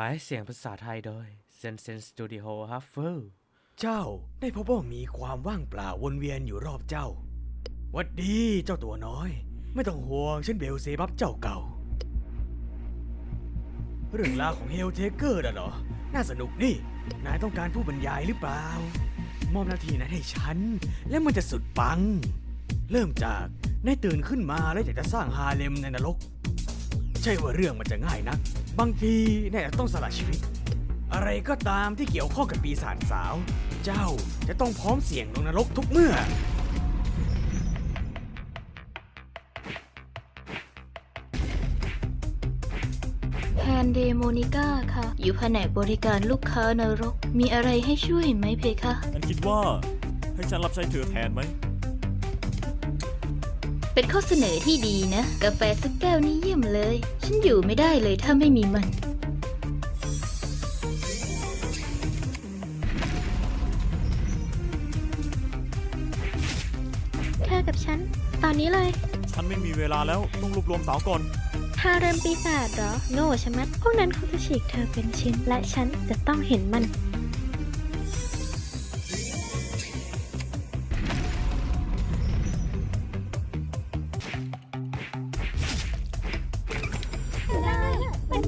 หายเสียงภาษาไทยโดยเซนเซนสตูดิโอฮัฟเฟิลเจ้าได้พบว่ามีความว่างเปล่าวนเวียนอยู่รอบเจ้า วัดดีเจ้าตัวน้อย ไม่ต้องห่วงฉันเบลเซบับเจ้าเก่า เรื่องราวของเฮลเทเกอร์น่ะเหรอ น่าสนุกนี่ นายต้องการผู้บรรยายหรือเปล่า มอบหน้าที่นั้นให้ฉัน และมันจะสุดปัง เริ่มจากนายตื่นขึ้นมาแล้วอยากจะสร้างฮาเลมในนรก ใช่ว่าเรื่องมันจะง่ายนัก บางทีนายอาจต้องสละชีวิต อะไรก็ตามที่เกี่ยวข้องกับปีศาจสาว เจ้าจะต้องพร้อมเสี่ยงลงนรกทุกเมื่อแฮนเดโมนิก้าค่ะ อยู่แผนกบริการลูกค้านรก มีอะไรให้ช่วยไหมเพคะ ฉันคิดว่าให้ฉันรับใช้เธอแทนไหม เป็นข้อเสนอที่ดีนะ กาแฟสักแก้วนี่เยี่ยมเลย ฉันอยู่ไม่ได้เลยถ้าไม่มีมัน เธอกับฉัน ตอนนี้เลย ฉันไม่มีเวลาแล้วต้องรวบรวมสาวก่อนฮาเร็มปีศาจเหรอ โง่ชะมัด พวกนั้นคงจะฉีกเธอเป็นชิ้น และฉันจะต้องเห็นมัน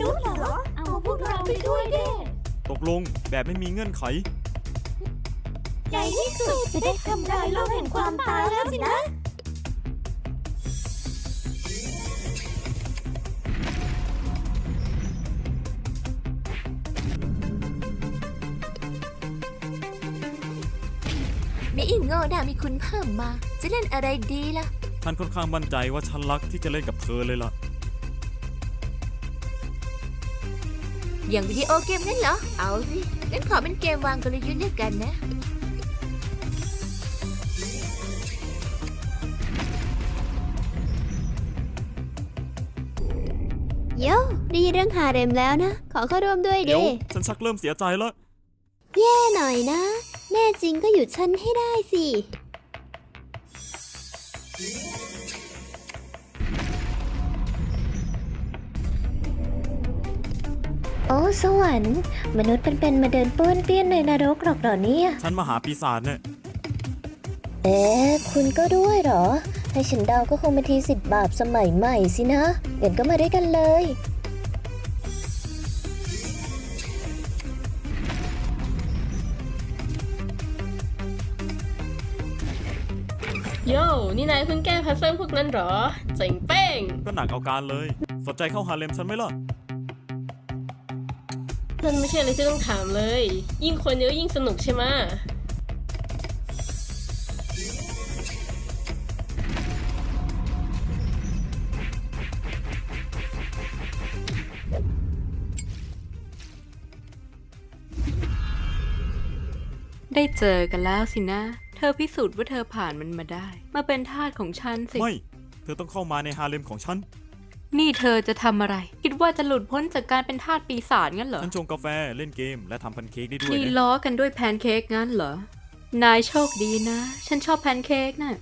นุษย์เหรอ เอาพวกเราไปด้วยเด้ตกลงแบบไม่มีเงื่อนไข ในที่สุดจะได้ทำลายโลกแห่งความตายแล้วสินะ มีอีกโง่น่ามีคุณเพิ่มมา จะเล่นอะไรดีล่ะฉันค่อนข้างมั่นใจว่าฉันรักที่จะเล่นกับเธอเลยล่ะ อย่างวิดีโอเกมงั้นเหรอ เอาสิงั้นขอเป็นเกมวางกลยุทธ์ด้วยกันนะ โย่ได้ยินเรื่องฮาเร็มแล้วนะ ขอเข้าร่วมด้วยเดี๋ยว ดิฉันชักเริ่มเสียใจแล้วแย่หน่อยนะ แน่จริงก็หยุดฉันให้ได้สิ โอ้ สวรรค์ มนุษย์เป็นๆมาเดินป้วนเปี้ยนในนรกหรอกเหรอเนี่ย ฉันมาหาปีศาจเนี่ยเอ๊ะคุณก็ด้วยเหรอ ให้ฉันเดาก็คงเป็นทีสิทธิ์บาปสมัยใหม่สินะเดี๋ยวก็มาด้วยกันเลย โย่นี่นายเพิ่งแก้พัซเซิลพวกนั้นเหรอ เจ๋งเป้ง ก็หนักเอาการเลย สนใจเข้าฮาเลมฉันไหมล่ะ นั่นไม่ใช่อะไรที่ต้องถามเลย ยิ่งคนเยอะยิ่งสนุกใช่ไหมะได้เจอกันแล้วสินะ เธอพิสูจน์ว่าเธอผ่านมันมาได้ มาเป็นทาสของฉันสิ ไม่ เธอต้องเข้ามาในฮาเลมของฉัน นี่เธอจะทำอะไร คิดว่าจะหลุดพ้นจากการเป็นทาสปีศาจงั้นเหรอ ฉันชงกาแฟเล่นเกมและทำแพันเค้กได้ด้วยนี่นะล้อกันด้วยแพนเค้กงั้นเหรอ นายโชคดีนะ ฉันชอบแพนเค้กน่ะ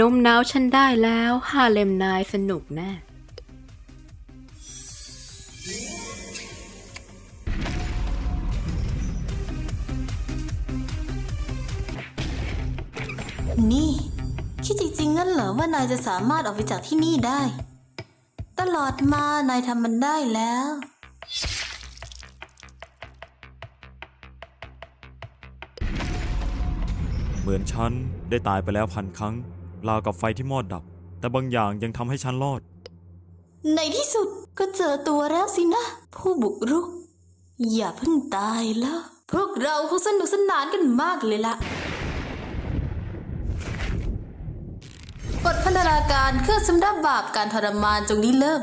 นมน้าวฉันได้แล้วฮาเลมนายสนุกแน่นี่ คิดจริงๆงั้นเหรอว่านายจะสามารถออกไปจากที่นี่ได้ ตลอดมานายทำมันได้แล้ว เหมือนฉันได้ตายไปแล้วพันครั้ง ราวกับไฟที่มอดดับ แต่บางอย่างยังทำให้ฉันรอด ในที่สุดก็เจอตัวแล้วสินะ ผู้บุกรุก อย่าเพิ่งตายแล้ว พวกเราคงสนุกสนานกันมากเลยละบ พันธนาการเครื่องสำรับบาปการทรมานจงนี้เริ่ม